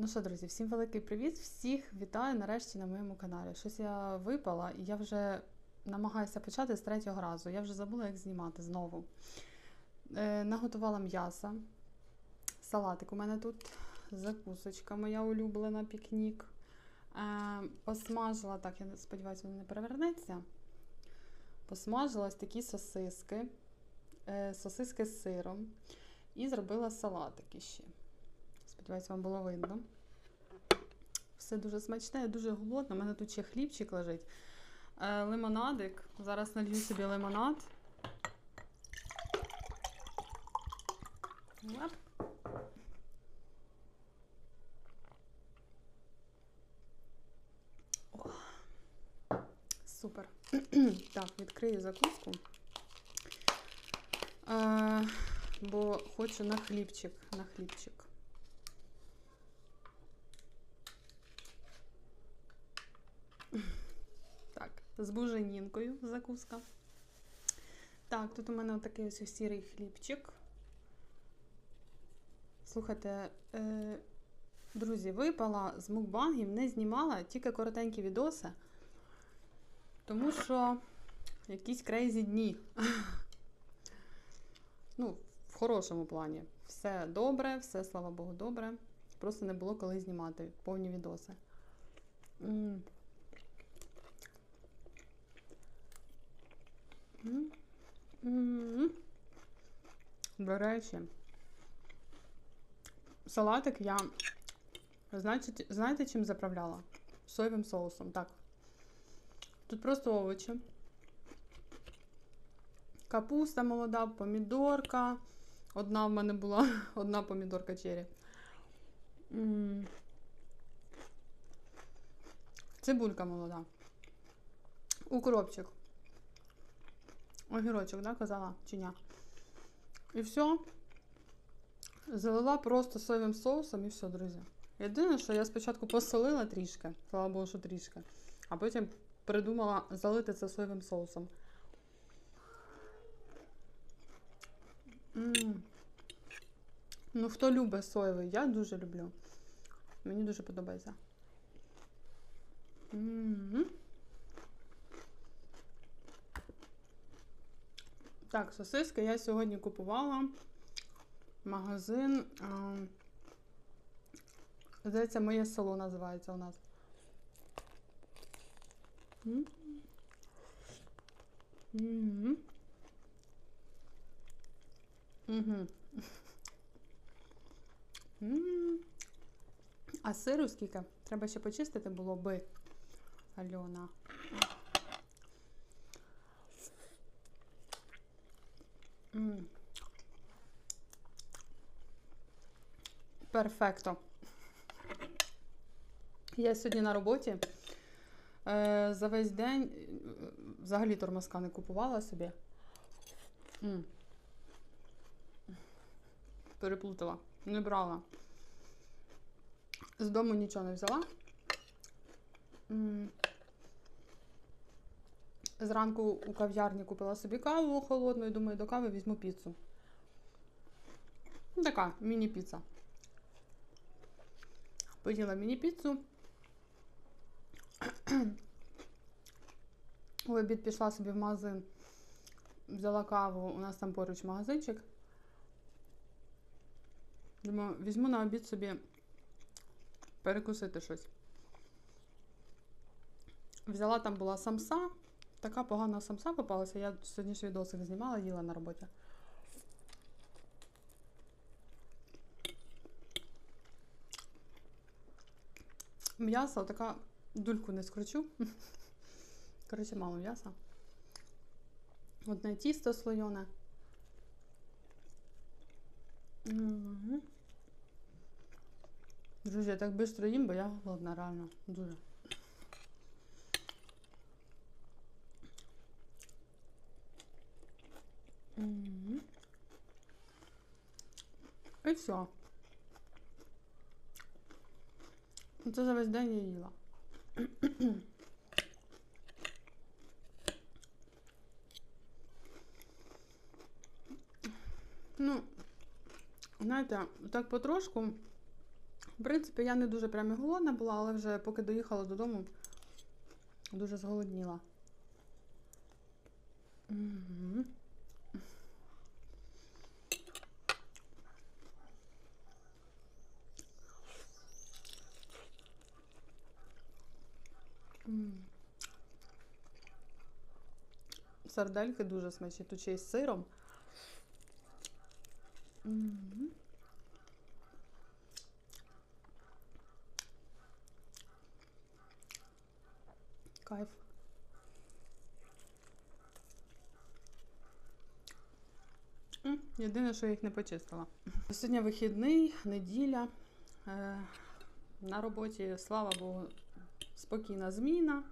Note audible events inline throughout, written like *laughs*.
Ну що, друзі, всім великий привіт! Всіх вітаю нарешті на моєму каналі. Щось я випала і я вже намагаюся почати з третього разу. Я вже забула, як знімати знову. Е, наготувала м'яса, салатик у мене тут, закусочка моя улюблена, пікнік. Е, посмажила, так, я сподіваюся, воно не перевернеться. Посмажила ось такі сосиски, е, сосиски з сиром. І зробила салатики ще. Сподіваюсь, вам було видно. Все дуже смачне, я дуже голодна. У мене тут ще хлібчик лежить. Е, лимонадик. Зараз налью собі лимонад. Оп. О, Супер. *clears throat* так, відкрию закуску. Е, бо хочу на хлібчик. На хлібчик. Так, з буженінкою закуска. Так, тут у мене отакий ось сірий хлібчик. Слухайте, е, друзі, випала з мукбангів, не знімала, тільки коротенькі відоси, тому що якісь крейзі дні. ну, в хорошому плані. Все добре, все, слава Богу, добре. Просто не було коли знімати повні відоси. М. М. М. До речі, салатик я, знаєте, знаєте, чим заправляла? Соєвим соусом. Так. Тут просто овочі. Капуста молода, помідорка. Одна в мене була, *laughs* одна помідорка чері. Цибулька молода. Укропчик. Огірочок, да, казала? Чи ні? І все. Залила просто соєвим соусом і все, друзі. Єдине, що я спочатку посолила трішки, слава Богу, що трішки, а потім придумала залити це соєвим соусом. М. Ну, хто любить соєвий, я дуже люблю. Мені дуже подобається. М. Так, сосиски я сьогодні купувала. Магазин. А, здається, моє село називається у нас. Угу. А сиру скільки? Треба ще почистити було би. Альона. М. Перфекто. Я сьогодні на роботі. Е, за весь день е, взагалі тормозка не купувала собі. Переплутала. Не брала. З дому нічого не взяла. Зранку у кав'ярні купила собі каву холодну і думаю, до кави візьму піцу. Ну, Така міні-піца. Поїла міні-піцу. В обід пішла собі в магазин, взяла каву, у нас там поруч магазинчик. Думаю, візьму на обід собі перекусити щось. Взяла там була самса. Така погана самса попалася. Я сьогодні ж відосик знімала, їла на роботі. М'ясо така дульку не скручу. *laughs* Коротше, мало м'яса. Одне тісто слоєне. Друзі, я так швидко їм, бо я голодна, реально. Дуже. І все. Це за весь день я їла. ну, знаєте, так потрошку В принципі, я не дуже прям голодна була, але вже поки доїхала додому, дуже зголодніла. Угу. Сардельки дуже смачні, тут ще й з сиром. Кайф. Єдине, що я їх не почистила. Сьогодні вихідний, неділя. Е, на роботі, слава Богу, спокійна зміна.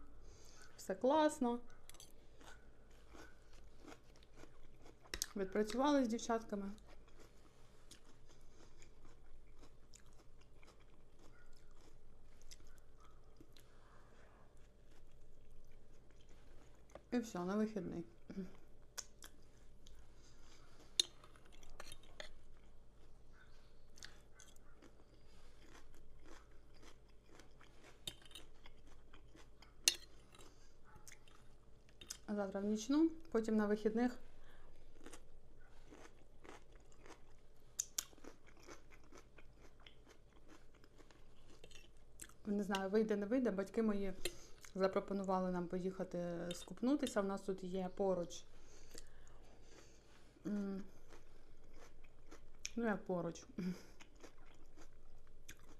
Все класно. Відпрацювали з дівчатками. І все, на вихідний. Завтра в нічну, потім на вихідних. Не знаю, вийде, не вийде. Батьки мої запропонували нам поїхати скупнутися. У нас тут є поруч. Ну, як поруч.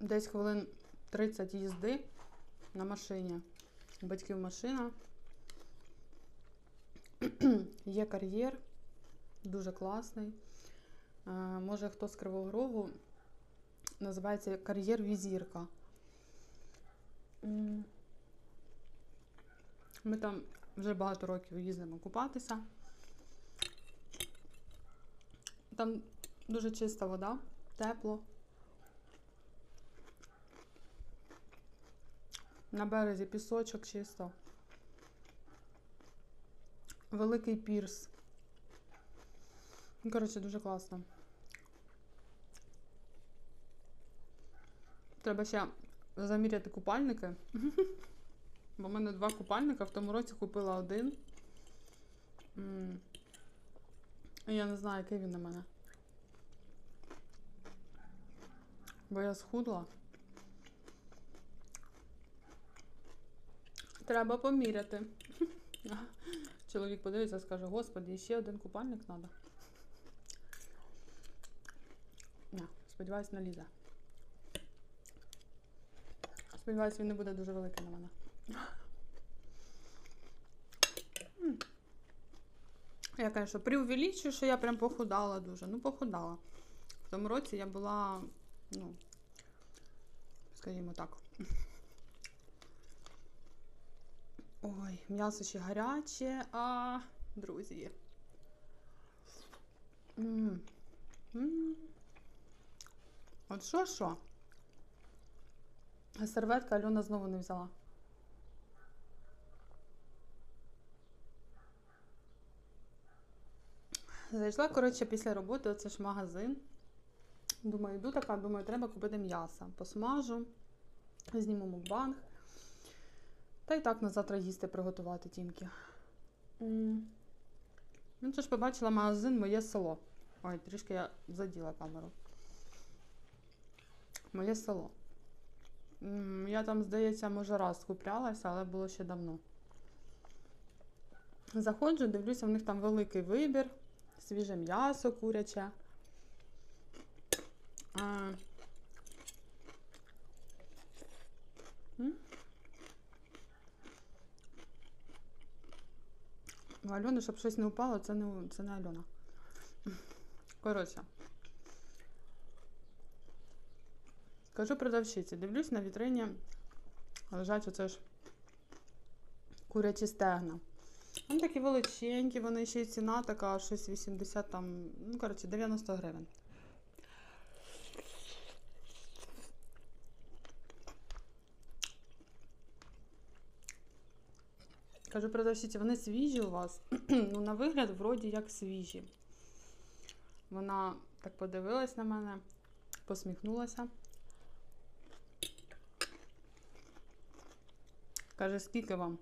Десь хвилин 30 їзди на машині. Батьків машина. *clears throat* Є кар'єр, дуже класний. Може, хто з Кривого Рогу називається кар'єр Візірка. Ми там вже багато років їздимо купатися. Там дуже чиста вода, тепло. На березі пісочок чисто. Великий пірс. Ну, Коротше, дуже класно. Треба ще заміряти купальники. *laughs* Бо в мене два купальника. В тому році купила один. Я не знаю, який він на мене. Бо я схудла. Треба поміряти. *laughs* Чоловік подивиться і скаже, господи, ще один купальник треба. Сподіваюсь, налізе. Сподіваюсь, він не буде дуже великий на мене. Я, звісно, преувеличую, що я прям похудала дуже. Ну, похудала. В тому році я була, ну, скажімо так. Ой, м'ясо ще гаряче, а друзі. М. М. От що, що? Серветка Альона знову не взяла. Зайшла, коротше, після роботи, оце ж магазин. Думаю, йду така, думаю, треба купити м'ясо. Посмажу, зніму мукбанг. Та й так на завтра їсти приготувати тімки. М. Ну, це ж побачила магазин Моє село. Ой, трішки я заділа камеру. Моє село. Я там, здається, може раз куплялася, але було ще давно. Заходжу, дивлюся, в них там великий вибір, свіже м'ясо куряче. А... М? У Альони, щоб щось не упало, це не, це не Альона. Коротше. Кажу продавщиці, дивлюсь на вітрині, лежать оце ж курячі стегна. Вони такі величенькі, вони ще й ціна така, щось 80 там, ну, коротше, 90 гривень. Кажу, продавщиця, вони свіжі у вас. *clears throat* ну, На вигляд, вроді як свіжі. Вона так подивилась на мене, посміхнулася. Каже, скільки вам?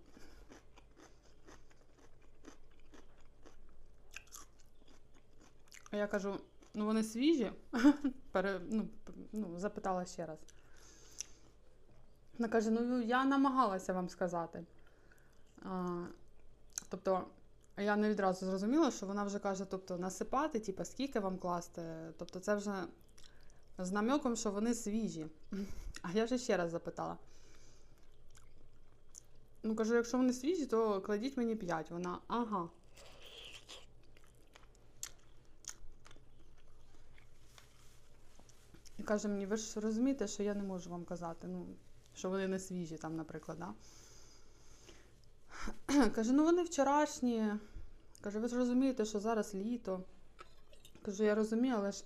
А Я кажу, ну вони свіжі, *laughs* Пере, ну, ну, запитала ще раз. Вона каже, ну я намагалася вам сказати. Тобто, я не відразу зрозуміла, що вона вже каже, тобто, насипати, типу, скільки вам класти. Тобто, це вже з намеком, що вони свіжі. *laughs* А я вже ще раз запитала. Ну, кажу, якщо вони свіжі, то кладіть мені 5. Вона, ага. І каже мені, ви ж розумієте, що я не можу вам казати, ну, що вони не свіжі, там, наприклад, да? *clears throat* Каже, ну вони вчорашні. Каже, ви ж розумієте, що зараз літо. Кажу, я розумію, але ж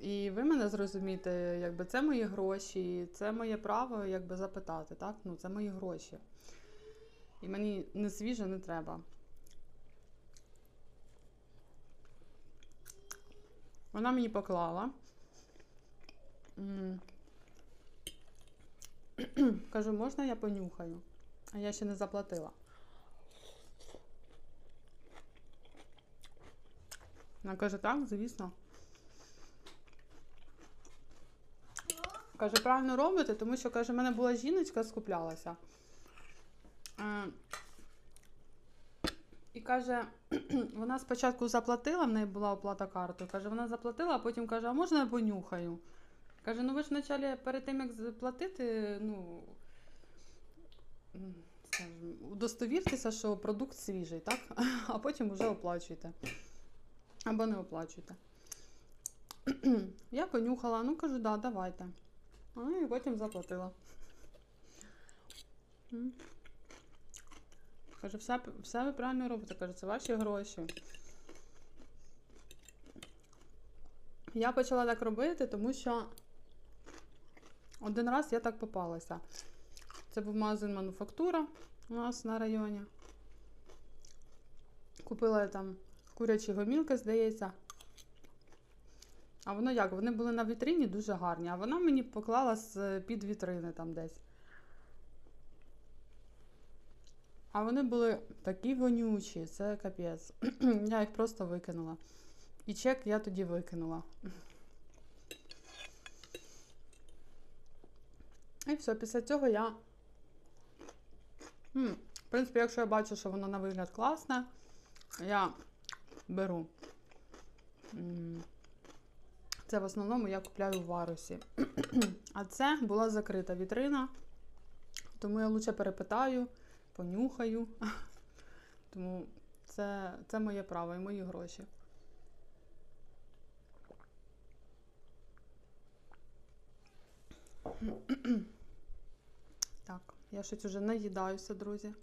і ви мене зрозумієте, якби це мої гроші, це моє право якби запитати, так? Ну, це мої гроші. І мені не свіже не треба. Вона мені поклала. *clears throat* Кажу, можна я понюхаю? А я ще не заплатила. Вона каже, так, звісно. Каже, правильно робите, тому що, каже, в мене була жіночка, скуплялася. Е, І каже, *clears throat* вона спочатку заплатила, в неї була оплата картою. Каже, вона заплатила, а потім каже, а можна я понюхаю? Каже, ну ви ж вначалі перед тим, як заплатити, ну. Скажімо, удостовіртеся, що продукт свіжий, так? *laughs* А потім вже оплачуйте. Або не оплачуйте. *clears throat* Я понюхала, ну кажу, да, давайте. Ну і потім заплатила. Каже, все, все ви правильно робите. Каже, це ваші гроші. Я почала так робити, тому що один раз я так попалася. Це був магазин мануфактура у нас на районі. Купила я там курячі гомілки, здається. А воно як? Вони були на вітрині дуже гарні, а вона мені поклала з під вітрини там десь. А вони були такі вонючі, це капець. *clears throat* я їх просто викинула. І чек я тоді викинула. І все, після цього я. М, В принципі, якщо я бачу, що воно на вигляд класне, я беру. М, Це в основному я купляю в варусі. А це була закрита вітрина, тому я лучше перепитаю, понюхаю. Тому це, це моє право і мої гроші. Так, я щось уже наїдаюся, друзі.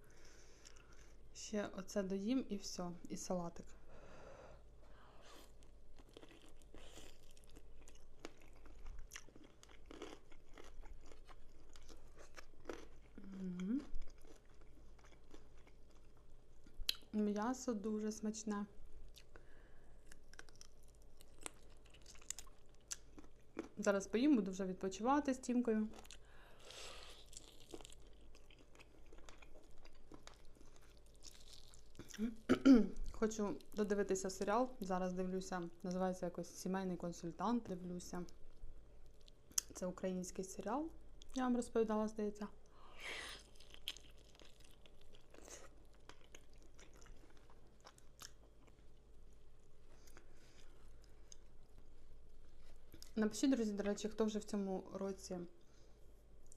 Ще оце доїм і все, і салатик. М'ясо дуже смачне. Зараз поїм, буду вже відпочивати з тімкою. Хочу додивитися серіал. Зараз дивлюся, називається якось Сімейний консультант. Дивлюся. Це український серіал. Я вам розповідала, здається. Напишіть, друзі, до речі, хто вже в цьому році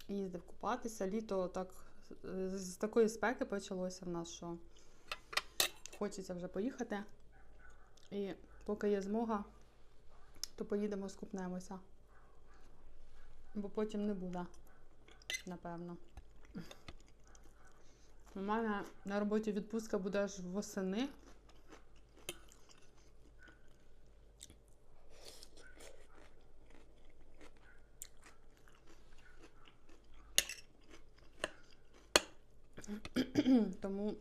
їздив купатися. Літо так з з такої спеки почалося в нас, що хочеться вже поїхати. І поки є змога, то поїдемо, скупнемося. Бо потім не буде, напевно. У мене на роботі відпустка буде аж восени. Тому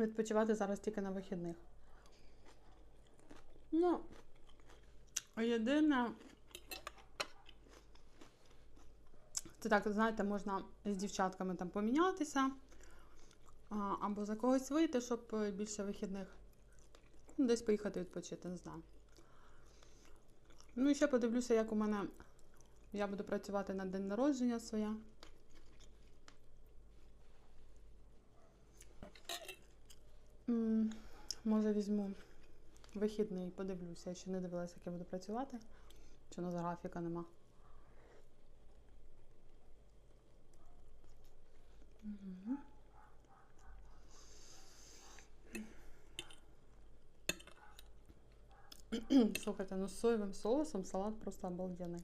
відпочивати зараз тільки на вихідних. Ну, єдине, Це так, знаєте, можна з дівчатками там помінятися, або за когось вийти, щоб більше вихідних. Ну, десь поїхати відпочити, не знаю. Ну і ще подивлюся, як у мене. Я буду працювати на день народження своє. Може, візьму вихідний, подивлюся. Я ще не дивилася, як я буду працювати. Чи нас графіка нема. Мгм. Слухайте, ну з соєвим соусом салат просто обалденний.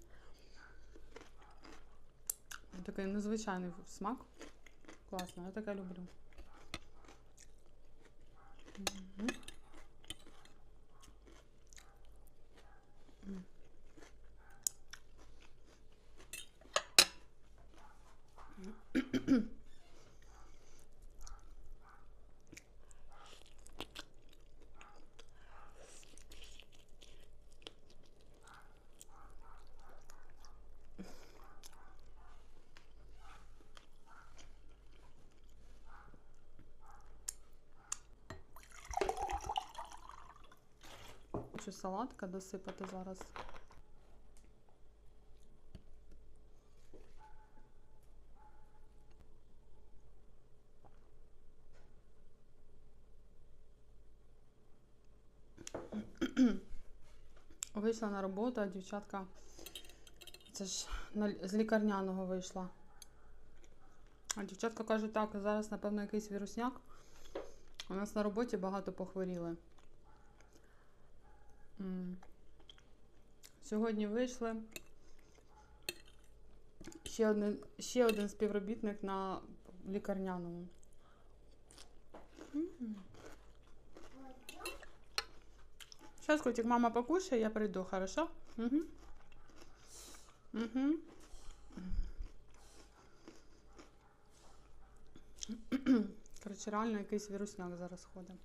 Такий незвичайний смак. Класно, я таке люблю. Мгм. М. Салатка досипати зараз. Вийшла на роботу, а дівчатка це ж з лікарняного вийшла. А дівчатка кажуть, так, зараз, напевно, якийсь вірусняк. У нас на роботі багато похворіли. Сьогодні вийшли. Ще один, ще один співробітник на лікарняному. Сейчас, котик, мама покушай, я приду, хорошо? Угу. Угу. Коротше, реально якийсь вірусняк зараз ходить.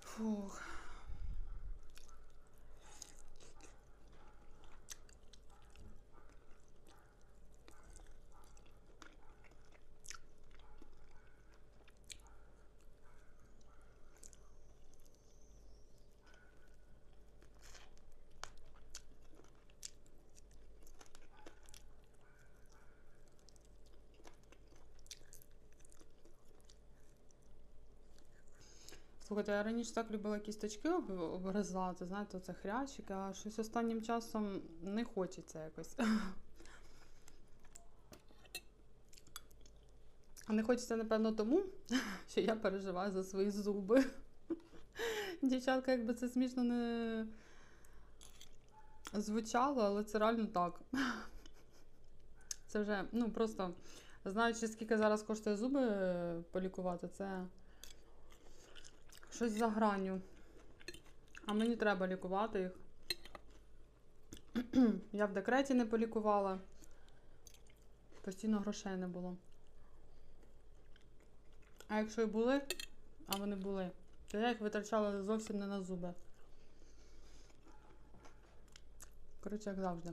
Фух. Слухайте, я раніше так любила кісточки об- обгризати, знаєте, це хрящики, а щось останнім часом не хочеться якось. Не хочеться, напевно, тому, що я переживаю за свої зуби. Дівчатка, якби це смішно не звучало, але це реально так. Це вже, ну просто знаючи, скільки зараз коштує зуби е, полікувати, це щось за гранню. А мені треба лікувати їх. *clears throat* Я в декреті не полікувала. Постійно грошей не було. А якщо і були, а вони були, то я їх витрачала зовсім не на зуби. Коротше, як завжди.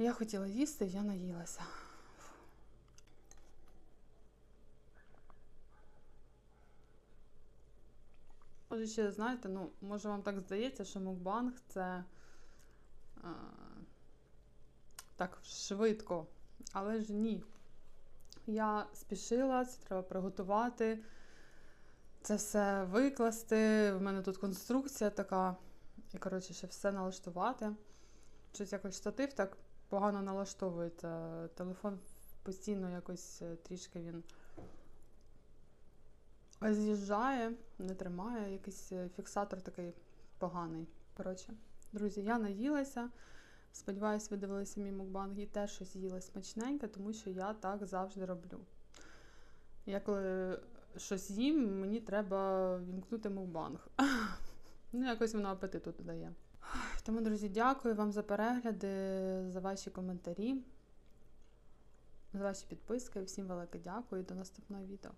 Я хотіла їсти, я наїлася. Може, ще знаєте, ну, може вам так здається, що мукбанг це а, так швидко, але ж ні. Я спішила, це треба приготувати, це все викласти. В мене тут конструкція така, і, коротше, ще все налаштувати. Щось якось штатив так погано налаштовується. Телефон постійно якось е, трішки він з'їжджає, не тримає, якийсь е, фіксатор такий поганий. Коротше, друзі, я наїлася. Сподіваюсь, ви дивилися мій мукбанг і теж щось їли смачненьке, тому що я так завжди роблю. Я коли щось їм, мені треба вімкнути мукбанг. *laughs* Ну, якось воно апетиту додає. Тому, друзі, дякую вам за перегляди, за ваші коментарі, за ваші підписки. Всім велике дякую до наступного відео.